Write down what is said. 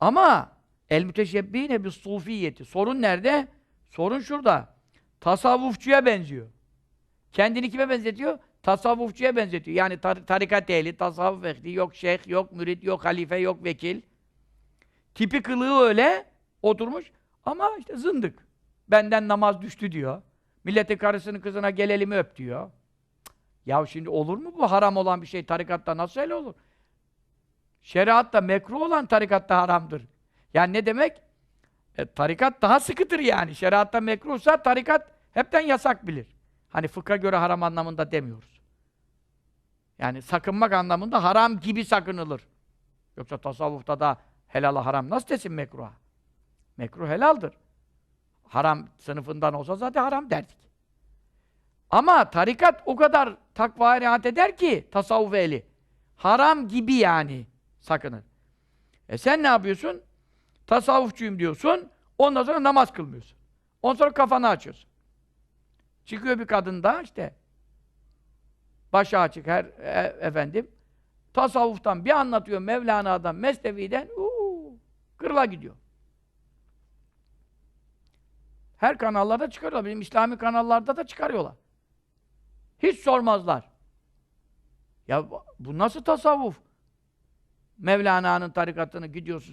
Ama el müteşebbihine bis sufiyeti. Sorun nerede? Sorun şurada. Tasavvufçuya benziyor. Kendini kime benzetiyor? Tasavvufçuya benzetiyor. Yani tar- tarikat ehli, tasavvuf ehli, yok şeyh, yok mürit, yok halife, yok vekil. Tipi kılığı öyle oturmuş ama işte zındık. Benden namaz düştü diyor. Milletin karısının kızına gel elimi öp diyor. Ya şimdi olur mu bu haram olan bir şey tarikatta nasıl öyle olur? Şeriatta mekruh olan tarikatta haramdır. Yani ne demek? E, tarikat daha sıkıdır yani. Şeriatta mekruhsa tarikat hepten yasak bilir. Hani fıkha göre haram anlamında demiyoruz. Yani sakınmak anlamında haram gibi sakınılır. Yoksa tasavvufta da helala haram nasıl desin mekruha? Mekruh helaldir. Haram sınıfından olsa zaten haram derdik. Ama tarikat o kadar takvaya riayet eder ki tasavvuf ehli. Haram gibi yani sakının. E sen ne yapıyorsun? Tasavvufçuyum diyorsun. Ondan sonra namaz kılmıyorsun. Ondan sonra kafanı açıyorsun. Çıkıyor bir kadın da işte başı açık her e- efendim tasavvuftan bir anlatıyor Mevlana'dan, Mesnevi'den uuu kırla gidiyor. Her kanallarda çıkarıyorlar. Bizim İslami kanallarda da çıkarıyorlar. Hiç sormazlar. Ya bu- nasıl tasavvuf? Mevlana'nın tarikatını gidiyorsun